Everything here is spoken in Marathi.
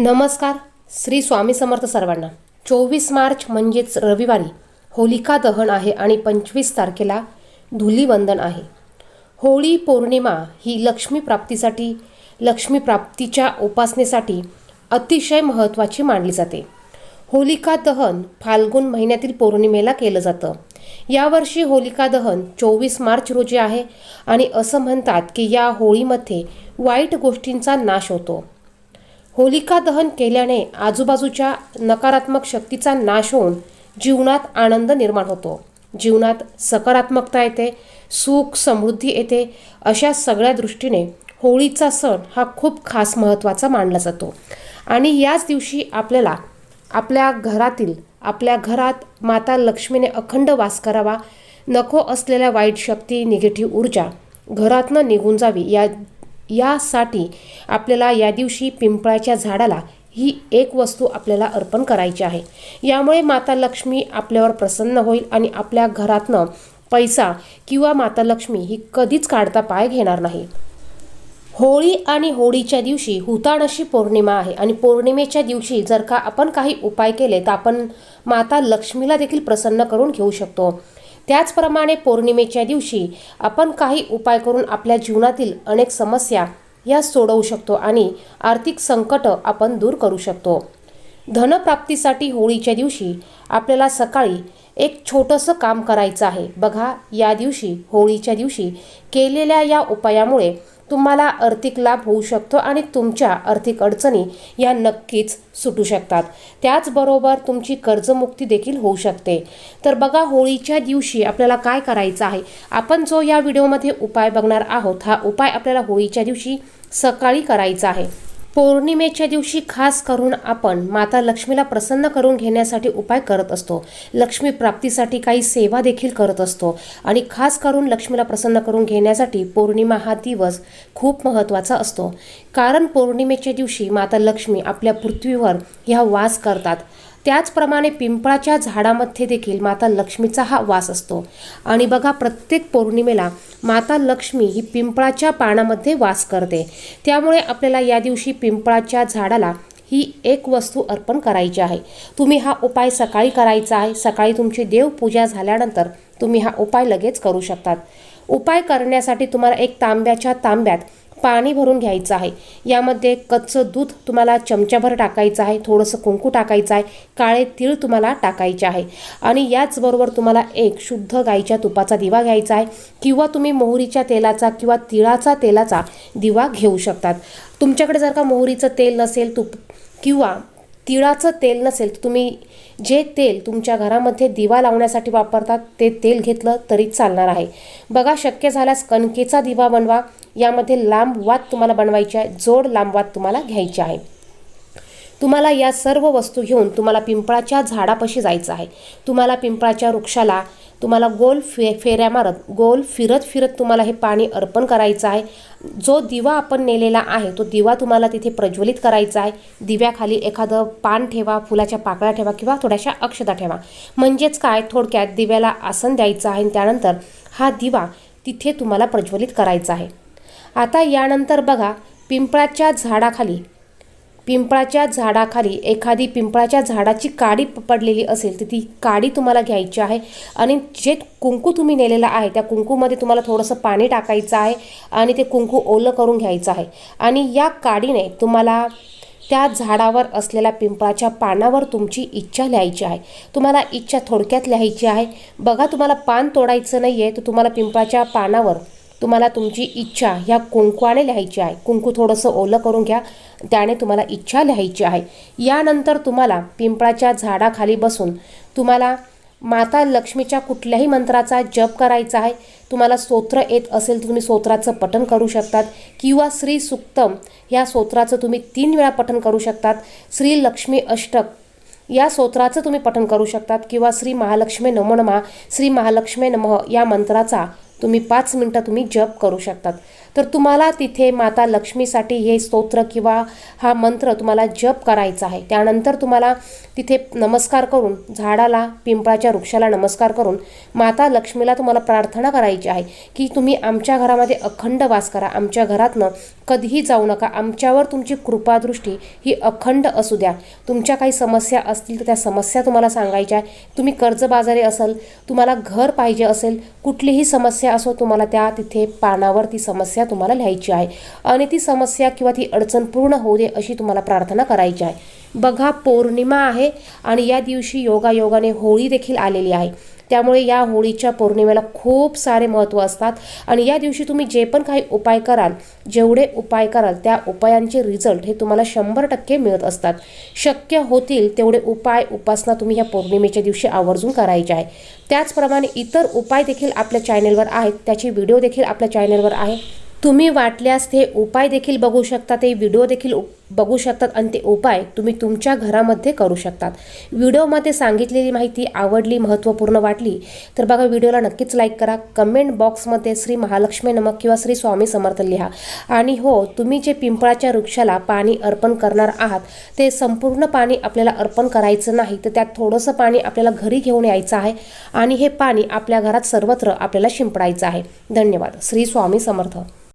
नमस्कार. श्री स्वामी समर्थ सर्वांना. चोवीस मार्च म्हणजेच रविवारी होलिका दहन आहे आणि पंचवीस तारखेला धुलीवंदन आहे. होळी पौर्णिमा ही लक्ष्मी प्राप्तीसाठी उपासनेसाठी अतिशय महत्त्वाची मानली जाते. होलिका दहन फाल्गुन महिन्यातील पौर्णिमेला केलं जातं. यावर्षी होलिका दहन चोवीस मार्च रोजी आहे आणि असं म्हणतात की या होळीमध्ये वाईट गोष्टींचा नाश होतो. होलिका दहन केल्याने आजूबाजूच्या नकारात्मक शक्तीचा नाश होऊन जीवनात आनंद निर्माण होतो. जीवनात सकारात्मकता येते सुख समृद्धी येते अशा सगळ्या दृष्टीने होळीचा सण हा खूप खास महत्त्वाचा मानला जातो. आणि याच दिवशी आपल्याला आपल्या घरातील आपल्या घरात माता लक्ष्मीने अखंड वास करावा नको असलेल्या वाईट शक्ती निगेटिव्ह ऊर्जा घरातनं निघून जावी या यासाठी आपल्याला या दिवशी पिंपळाच्या झाडाला ही एक वस्तू आपल्याला अर्पण करायची आहे. यामुळे माता लक्ष्मी आपल्यावर प्रसन्न होईल आणि आपल्या घरातनं पैसा किंवा माता लक्ष्मी ही कधीच काढता पाय घेणार नाही. होळी आणि होळीच्या दिवशी हुताणशी पौर्णिमा आहे आणि पौर्णिमेच्या दिवशी जर का आपण काही उपाय केले तर आपण माता लक्ष्मीला देखील प्रसन्न करून घेऊ शकतो. त्याचप्रमाणे पौर्णिमेच्या दिवशी आपण काही उपाय करून आपल्या जीवनातील अनेक समस्या या सोडवू शकतो आणि आर्थिक संकट आपण दूर करू शकतो. धनप्राप्तीसाठी होळीच्या दिवशी आपल्याला सकाळी एक छोटंसं काम करायचं आहे. बघा या दिवशी होळीच्या दिवशी केलेल्या या उपायामुळे तुम्हाला आर्थिक लाभ होऊ शकतो आणि तुमच्या आर्थिक अडचणी या नक्कीच सुटू शकतात. त्याचबरोबर तुमची कर्जमुक्ती देखील होऊ शकते. तर बघा होळीच्या दिवशी आपल्याला काय करायचं आहे? आपण जो या व्हिडिओमध्ये उपाय बघणार आहोत हा उपाय आपल्याला होळीच्या दिवशी सकाळी करायचा आहे. पौर्णिमेच्या दिवशी खास करून आपण माता लक्ष्मीला प्रसन्न करून घेण्यासाठी उपाय करत असतो. लक्ष्मी प्राप्तीसाठी काही सेवा देखील करत असतो. आणि खास करून लक्ष्मीला प्रसन्न करून घेण्यासाठी पौर्णिमा हा दिवस खूप महत्त्वाचा असतो. कारण पौर्णिमेच्या दिवशी माता लक्ष्मी आपल्या पृथ्वीवर ह्या वास करतात. त्याचप्रमाणे पिंपळाच्या झाडामध्ये देखील माता लक्ष्मीचा हा वास असतो. आणि बघा प्रत्येक पौर्णिमेला माता लक्ष्मी ही पिंपळाच्या पानामध्ये वास करते. त्यामुळे आपल्याला या दिवशी पिंपळाच्या झाडाला ही एक वस्तू अर्पण करायची आहे. तुम्ही हा उपाय सकाळी करायचा आहे. सकाळी तुमची देवपूजा झाल्यानंतर तुम्ही हा उपाय लगेच करू शकतात. उपाय करण्यासाठी तुम्हाला एक तांब्याच्या तांब्यात पाणी भरून घ्यायचं आहे. यामध्ये कच्चं दूध तुम्हाला चमच्याभर टाकायचं आहे थोडंसं कुंकू टाकायचं आहे काळे तीळ तुम्हाला टाकायचे आहे. आणि याचबरोबर तुम्हाला एक शुद्ध गाईच्या तुपाचा दिवा घ्यायचा आहे किंवा तुम्ही मोहरीच्या तेलाचा किंवा तिळाचा तेलाचा दिवा घेऊ शकतात. तुमच्याकडे जर का मोहरीचं तेल नसेल तुप किंवा तिळाचं तेल नसेल तर तुम्ही जे तेल तुमच्या घरामध्ये दिवा लावण्यासाठी वापरतात ते तेल घेतलं तरी चालणार आहे. बघा शक्य झाल्यास कणकेचा दिवा बनवा. यामध्ये लांब वात तुम्हाला बनवायची आहे जोड लांब वात तुम्हाला घ्यायची आहे तुम्हाला या सर्व वस्तू घेऊन तुम्हाला पिंपळाच्या झाडापाशी जायचं आहे. तुम्हाला पिंपळाच्या वृक्षाला तुम्हाला गोल फे फेऱ्या मारत गोल फिरत फिरत तुम्हाला हे पाणी अर्पण करायचं आहे. जो दिवा आपण नेलेला आहे तो दिवा तुम्हाला तिथे प्रज्वलित करायचा आहे. दिव्याखाली एखादं पान ठेवा फुलाच्या पाकळ्या ठेवा किंवा थोड्याशा अक्षता ठेवा. म्हणजेच काय? थोडक्यात दिव्याला आसन द्यायचं आहे आणि त्यानंतर हा दिवा तिथे तुम्हाला प्रज्वलित करायचा आहे. आता यानंतर बघा पिंपळाच्या झाडाखाली. पिंपळाच्या झाडाखाली एखादी पिंपळाच्या झाडाची काडी पडलेली असेल तर ती काडी तुम्हाला घ्यायची आहे. आणि जे कुंकू तुम्ही नेलेलं आहे त्या कुंकूमध्ये तुम्हाला थोडंसं पाणी टाकायचं आहे आणि ते कुंकू ओलं करून घ्यायचं आहे. आणि या काडीने तुम्हाला त्या झाडावर असलेल्या पिंपळाच्या पानावर तुमची इच्छा लिहायची आहे. तुम्हाला इच्छा थोडक्यात लिहायची आहे. बघा तुम्हाला पान तोडायचं नाही आहे तर तुम्हाला पिंपळाच्या पानावर तुम्हाला तुमची इच्छा ह्या कुंकवाने लिहायची आहे. कुंकू थोडंसं ओलं करून घ्या त्याने तुम्हाला इच्छा लिहायची आहे. यानंतर तुम्हाला पिंपळाच्या झाडाखाली बसून तुम्हाला माता लक्ष्मीच्या कुठल्याही मंत्राचा जप करायचा आहे तुम्हाला स्तोत्र येत असेल तुम्ही स्तोत्राचं पठण करू शकतात किंवा श्री सुक्तम ह्या स्तोत्राचं तुम्ही तीन वेळा पठण करू शकतात. श्री लक्ष्मी अष्टक या स्तोत्राचं तुम्ही पठण करू शकतात किंवा श्री महालक्ष्मी नमो नमः श्री महालक्ष्मी नमः या मंत्राचा तुम्ही पाच मिनटं तुम्ही जप करू शकतात. तर तुम्हाला तिथे माता लक्ष्मीसाठी हे स्तोत्र किंवा हा मंत्र तुम्हाला जप करायचा आहे. त्यानंतर तुम्हाला तिथे नमस्कार करून झाडाला पिंपळाच्या वृक्षाला नमस्कार करून माता लक्ष्मीला तुम्हाला प्रार्थना करायची आहे की तुम्ही आमच्या घरामध्ये अखंड वास करा. आमच्या घरातनं कधीही जाऊ नका. आमच्यावर तुमची कृपादृष्टी ही अखंड असू द्या. तुमच्या काही समस्या असतील तर त्या समस्या तुम्हाला सांगायच्या आहे तुम्ही कर्जबाजारी असाल तुम्हाला घर पाहिजे असेल कुठलीही समस्या असो तुम्हाला त्या तिथे पानावर ती समस्या तुम्हाला लिहायची आहे. आणि ती समस्या किंवा ती अडचण पूर्ण होऊ दे अशी तुम्हाला प्रार्थना करायची आहे. बघा पौर्णिमा आहे आणि या दिवशी योगायोगाने होळी देखील आलेली आहे. त्यामुळे या होळीच्या पौर्णिमेला खूप सारे महत्त्व असतात आणि या दिवशी तुम्ही जे पण काही उपाय कराल जेवढे उपाय कराल त्या उपायांचे रिझल्ट हे तुम्हाला शंभर टक्के मिळत असतात. शक्य होतील तेवढे उपाय उपासना तुम्ही या पौर्णिमेच्या दिवशी आवर्जून करायचे आहे. त्याचप्रमाणे इतर उपाय देखील आपल्या चॅनेलवर आहेत. त्याची व्हिडिओ देखील आपल्या चॅनेलवर आहे. तुम्ही वाटल्यास ते उपाय देखील बघू शकता. ते व्हिडिओ देखील बघू शकतात आणि ते उपाय तुम्ही तुमच्या घरामध्ये करू शकतात. व्हिडिओमध्ये सांगितलेली माहिती आवडली महत्त्वपूर्ण वाटली तर बघा व्हिडिओला नक्कीच लाईक करा. कमेंट बॉक्समध्ये श्री महालक्ष्मी नमक किंवा श्री स्वामी समर्थ लिहा. आणि हो तुम्ही जे पिंपळाच्या वृक्षाला पाणी अर्पण करणार आहात ते संपूर्ण पाणी आपल्याला अर्पण करायचं नाही तर त्यात थोडंसं पाणी आपल्याला घरी घेऊन यायचं आहे आणि हे पाणी आपल्या घरात सर्वत्र आपल्याला शिंपडायचं आहे. धन्यवाद. श्री स्वामी समर्थ.